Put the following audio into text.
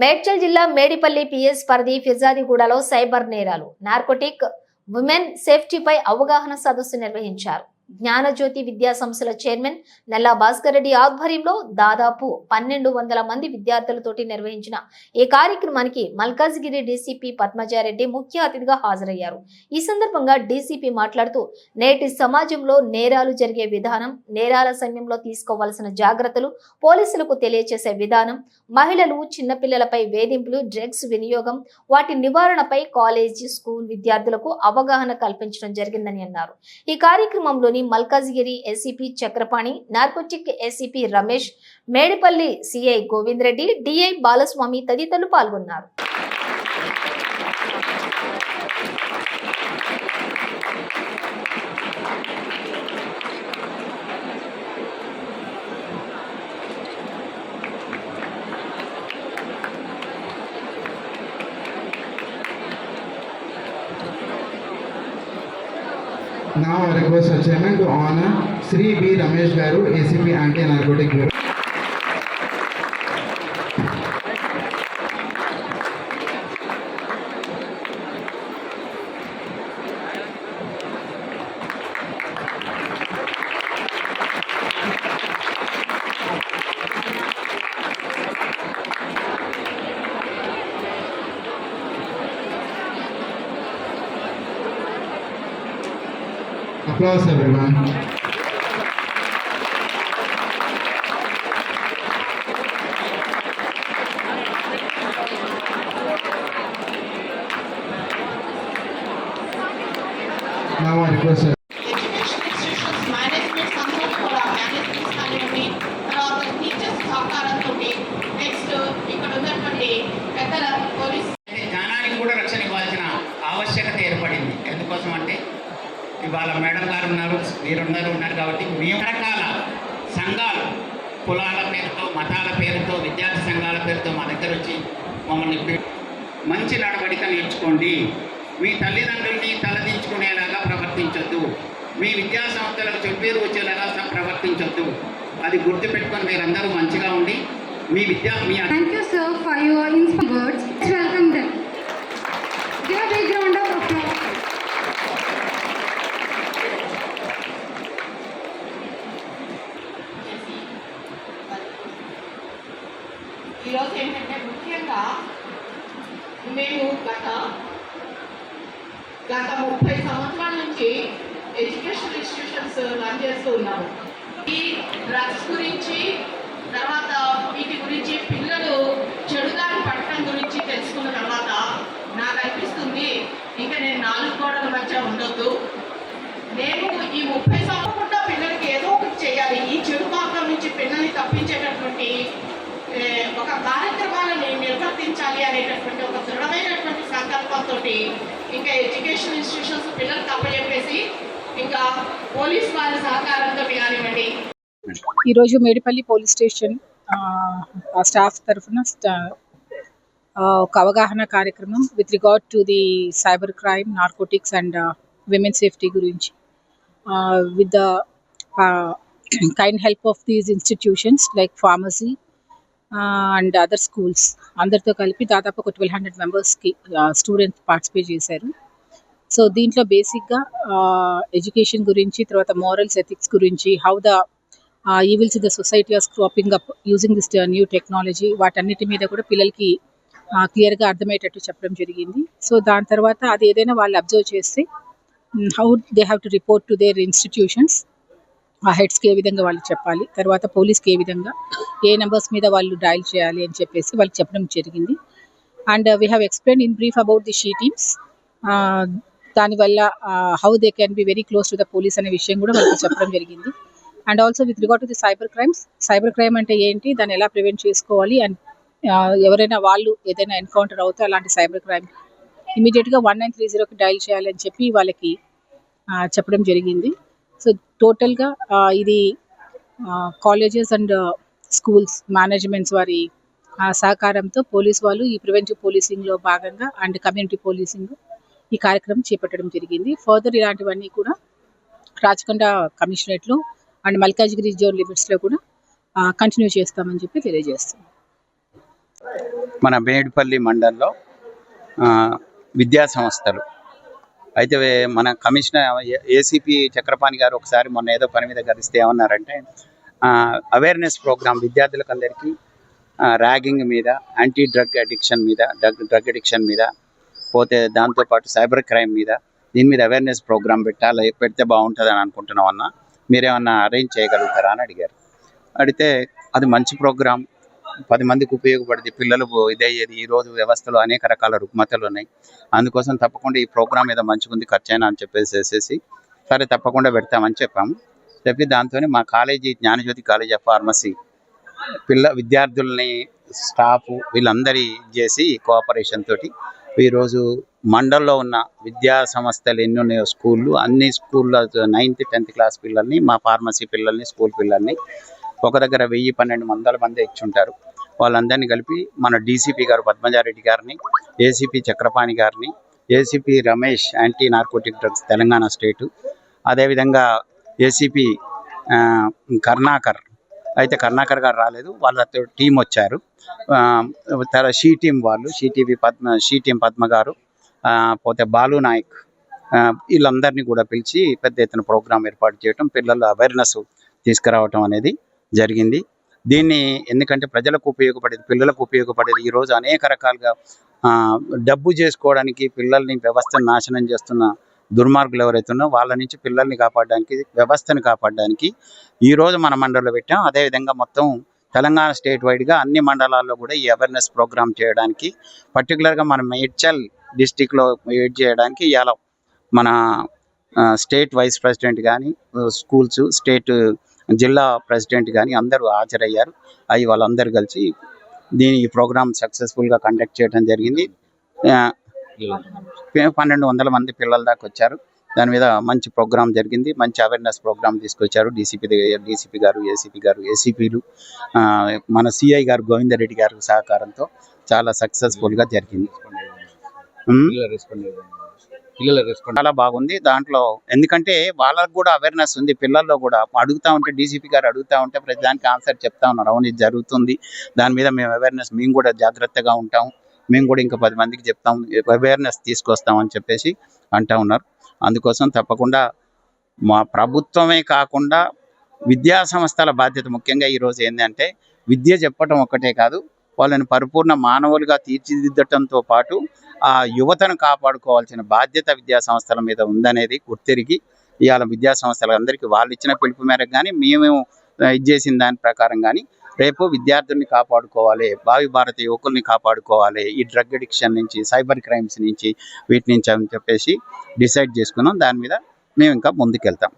మేడ్చల్ జిల్లా మేడిపల్లి పిఎస్ పరిధి ఫిర్జాదిగూడలో సైబర్ నేరాలు. నార్కోటిక్ ఉమెన్ సేఫ్టీపై అవగాహన సదస్సు నిర్వహించారు. జ్ఞానజ్యోతి విద్యా సంస్థల చైర్మన్ నల్లా భాస్కర్ రెడ్డి ఆధ్వర్యంలో దాదాపు పన్నెండు వందల మంది విద్యార్థులతోటి నిర్వహించిన ఈ కార్యక్రమానికి మల్కాజ్గిరి డీసీపీ పద్మజారెడ్డి ముఖ్య అతిథిగా హాజరయ్యారు. ఈ సందర్భంగా డీసీపీ మాట్లాడుతూ నేటి సమాజంలో నేరాలు జరిగే విధానం నేరాల సమయంలో తీసుకోవాల్సిన జాగ్రత్తలు పోలీసులకు తెలియచేసే విధానం మహిళలు చిన్నపిల్లలపై వేధింపులు డ్రగ్స్ వినియోగం వాటి నివారణపై కాలేజీ స్కూల్ విద్యార్థులకు అవగాహన కల్పించడం జరిగిందని అన్నారు. ఈ కార్యక్రమంలోని Malkajgiri SCP Chakrapani narcotic SCP Ramesh Medipalli CI Govind Reddy DI Balaswamy తదితరులు పాల్గొన్నారు. Now I request the chairman to honor Sri B. Ramesh Garu, ACP Anti-Narcotic Applause everyone. ఉన్నారు మీరందరూ ఉన్నారు కాబట్టి మేము రకాల సంఘాలు కులాల పేరుతో మతాల పేరుతో విద్యార్థి సంఘాల పేరుతో మా దగ్గర వచ్చి మమ్మల్ని మంచి నడవడిక నేర్చుకోండి. మీ తల్లిదండ్రుల్ని తలదించుకునేలాగా ప్రవర్తించొద్దు. మీ విద్యా సంస్థలకు చెప్పేరు వచ్చేలాగా ప్రవర్తించొద్దు. అది గుర్తుపెట్టుకొని మీరందరూ మంచిగా ఉండి మీ విద్యా మీ thank you sir for your inspiring words welcome welcome them. Give ఈరోజు ఏంటంటే ముఖ్యంగా మేము గత గత ముప్పై సంవత్సరాల నుంచి ఎడ్యుకేషన్ ఇన్స్టిట్యూషన్స్ రన్ చేస్తూ ఉన్నాము. ఈ డ్రగ్స్ గురించి తర్వాత వీటి గురించి పిల్లలు చెడుదారి పట్టడం గురించి తెలుసుకున్న తర్వాత నాకు అనిపిస్తుంది ఇంకా నేను నాలుగు గోడల మధ్య ఉండొద్దు నేను ఈ ముప్పై సంవత్సరం పిల్లలకి ఏదో ఒకటి చేయాలి ఈ చెడు మార్గం నుంచి పిల్లల్ని తప్పించేటటువంటి ఏ, ఒక కార్యక్రమాలను నిర్వర్తించాలి అనేటటువంటి ఒక దృఢమైనటువంటి సంకల్పంతో ఇంకా ఎడ్యుకేషన్ ఇన్స్టిట్యూషన్స్ పిల్లలకు అప్పచెప్పేసి ఇంకా పోలీస్ వారి సహకారంతో కానివ్వండి ఈరోజు మేడిపల్లి పోలీస్ స్టేషన్ స్టాఫ్ తరఫున ఒక అవగాహన కార్యక్రమం with regard to the cyber crime narcotics and women safety గురించి. With the kind help of these institutions like pharmacy and other schools అందరితో కలిపి దాదాపు ఒక ట్వెల్వ్ హండ్రెడ్ మెంబర్స్కి స్టూడెంట్స్ పార్టిసిపేట్ చేశారు. సో దీంట్లో బేసిక్గా ఎడ్యుకేషన్ గురించి తర్వాత మోరల్స్ ఎథిక్స్ గురించి how the evils the society are cropping up using this new technology వాటన్నిటి మీద కూడా పిల్లలకి క్లియర్గా అర్థమయ్యేటట్టు చెప్పడం జరిగింది. సో దాని తర్వాత అది ఏదైనా వాళ్ళు అబ్జర్వ్ చేస్తే how they have to report to their institutions ఆ హెడ్స్కి ఏ విధంగా వాళ్ళు చెప్పాలి తర్వాత పోలీస్కి ఏ విధంగా ఏ నెంబర్స్ మీద వాళ్ళు డయల్ చేయాలి అని చెప్పేసి వాళ్ళకి చెప్పడం జరిగింది. And we have explain in brief about the she teams. దానివల్ల how they can be very close to the police అనే విషయం కూడా వాళ్ళకి చెప్పడం జరిగింది. And also with regard to the cyber crimes cyber crime అంటే ఏంటి దాన్ని ఎలా ప్రివెంట్ చేసుకోవాలి అండ్ ఎవరైనా వాళ్ళు ఏదైనా ఎన్కౌంటర్ అవుతే అలాంటి సైబర్ క్రైమ్ ఇమీడియట్గా వన్ నైన్ త్రీ జీరోకి డయల్ చేయాలి అని చెప్పి వాళ్ళకి చెప్పడం జరిగింది. టోటల్గా ఇది కాలేజెస్ అండ్ స్కూల్స్ మేనేజ్మెంట్స్ వారి సహకారంతో పోలీస్ వాళ్ళు ఈ ప్రివెంటివ్ పోలీసింగ్లో భాగంగా అండ్ కమ్యూనిటీ పోలీసింగ్ ఈ కార్యక్రమం చేపట్టడం జరిగింది. ఫర్దర్ ఇలాంటివన్నీ కూడా రాచకొండ కమిషనరేట్లో అండ్ మల్కాజ్గిరి జోన్ లిమిట్స్లో కూడా కంటిన్యూ చేస్తామని చెప్పి తెలియజేస్తాం మన మేడిపల్లి మండలంలో ఆ, విద్యా సంస్థలు అయితే మన కమిషనర్ ఏసీపీ చక్రపాణి గారు ఒకసారి మొన్న ఏదో పని మీద కలిస్తే ఏమన్నారంటే అవేర్నెస్ ప్రోగ్రామ్ విద్యార్థులకు అందరికీ ర్యాగింగ్ మీద యాంటీ డ్రగ్ అడిక్షన్ మీద డ్రగ్ డ్రగ్ అడిక్షన్ మీద పోతే దాంతోపాటు సైబర్ క్రైమ్ మీద దీని మీద అవేర్నెస్ ప్రోగ్రామ్ పెట్టాలి పెడితే బాగుంటుంది అని అనుకుంటున్నాం అన్న మీరేమన్నా అరేంజ్ చేయగలుగుతారా అని అడిగారు. అడిగితే అది మంచి ప్రోగ్రామ్ పది మందికి ఉపయోగపడింది పిల్లలు ఇదయ్యేది ఈ రోజు వ్యవస్థలో అనేక రకాల రుగ్మతలు ఉన్నాయి. అందుకోసం తప్పకుండా ఈ ప్రోగ్రామ్ ఏదో మంచిగా ఉంది ఖర్చు అని చెప్పేసి సరే తప్పకుండా పెడతామని చెప్పాము. చెప్పి దాంతోనే మా college Gnanajyothi college of pharmacy పిల్ల విద్యార్థుల్ని స్టాఫ్ వీళ్ళందరి చేసి కోఆపరేషన్ తోటి ఈరోజు మండల్లో ఉన్న విద్యా సంస్థలు ఎన్ని ఉన్నాయో స్కూళ్ళు అన్ని స్కూల్లో నైన్త్ టెన్త్ క్లాస్ పిల్లల్ని మా ఫార్మసీ పిల్లల్ని స్కూల్ పిల్లల్ని ఒక దగ్గర వెయ్యి పన్నెండు వందల మంది ఇచ్చుంటారు. వాళ్ళందరినీ కలిపి మన డీసీపీ గారు పద్మజారెడ్డి గారిని ఏసీపీ చక్రపాణి గారిని ACP Ramesh anti narcotic drugs Telangana state అదేవిధంగా ఏసీపీ కర్ణాకర్ అయితే కర్ణాకర్ గారు రాలేదు వాళ్ళతో టీం వచ్చారు. తర్వాత షీ టీం వాళ్ళు she TV Padma she team Padma garu పోతే బాలు నాయక్ వీళ్ళందరినీ కూడా పిలిచి పెద్ద ఎత్తున ప్రోగ్రాం ఏర్పాటు చేయటం పిల్లల అవేర్నెస్ తీసుకురావటం అనేది జరిగింది. దీన్ని ఎందుకంటే ప్రజలకు ఉపయోగపడేది పిల్లలకు ఉపయోగపడేది ఈరోజు అనేక రకాలుగా డబ్బు చేసుకోవడానికి పిల్లల్ని వ్యవస్థను నాశనం చేస్తున్న దుర్మార్గులు ఎవరైతే ఉన్నారో వాళ్ళ నుంచి పిల్లల్ని కాపాడడానికి వ్యవస్థను కాపాడడానికి ఈ రోజు మన మండలిలో పెట్టాం. అదేవిధంగా మొత్తం తెలంగాణ స్టేట్ వైడ్గా అన్ని మండలాల్లో కూడా ఈ అవేర్నెస్ ప్రోగ్రామ్ చేయడానికి పర్టికులర్గా మన మేడ్చల్ డిస్టిక్లో ఎయిడ్ చేయడానికి ఇవాళ మన స్టేట్ వైస్ ప్రెసిడెంట్ కానీ స్కూల్స్ స్టేట్ జిల్లా ప్రెసిడెంట్ కానీ అందరూ హాజరయ్యారు. అవి వాళ్ళందరూ కలిసి దీని ఈ ప్రోగ్రామ్ సక్సెస్ఫుల్గా కండక్ట్ చేయడం జరిగింది. పన్నెండు వందల మంది పిల్లల దాకా వచ్చారు. దాని మీద మంచి ప్రోగ్రామ్ జరిగింది. మంచి అవేర్నెస్ ప్రోగ్రామ్ తీసుకొచ్చారు. DCP DCP garu ACP garu ఏసీపీలు మన సిఐ గారు గోవిందరెడ్డి గారు సహకారంతో చాలా సక్సెస్ఫుల్గా జరిగింది. ఉమ్. చాలా బాగుంది. దాంట్లో ఎందుకంటే వాళ్ళకు కూడా అవేర్నెస్ ఉంది. పిల్లల్లో కూడా అడుగుతా ఉంటే డీసీపీ గారు అడుగుతా ఉంటే ప్రతి దానికి ఆన్సర్ చెప్తా ఉన్నారు. అవును ఇది జరుగుతుంది. దాని మీద మేము అవేర్నెస్ మేము కూడా జాగ్రత్తగా ఉంటాం. మేము కూడా ఇంకా పది మందికి చెప్తాం. అవేర్నెస్ తీసుకొస్తామని చెప్పేసి అంటా ఉన్నారు. అందుకోసం తప్పకుండా మా ప్రభుత్వమే కాకుండా విద్యా సంస్థల బాధ్యత ముఖ్యంగా ఈరోజు ఏంటంటే విద్య చెప్పటం ఒక్కటే కాదు. వాళ్ళని పరిపూర్ణ మానవులుగా తీర్చిదిద్దటంతో పాటు ఆ యువతను కాపాడుకోవాల్సిన బాధ్యత విద్యా సంస్థల మీద ఉందనేది గుర్తెరిగి ఇవాళ విద్యా సంస్థలందరికీ వాళ్ళు ఇచ్చిన పిలుపు మేరకు కానీ మేము ఇచ్చేసిన ఇది చేసిన దాని ప్రకారం కానీ రేపు విద్యార్థుల్ని కాపాడుకోవాలి భావి భారత యువకుల్ని కాపాడుకోవాలి ఈ డ్రగ్ అడిక్షన్ నుంచి సైబర్ క్రైమ్స్ నుంచి వీటి నుంచి అని చెప్పేసి డిసైడ్ చేసుకున్నాం. దాని మీద మేము ఇంకా ముందుకెళ్తాం.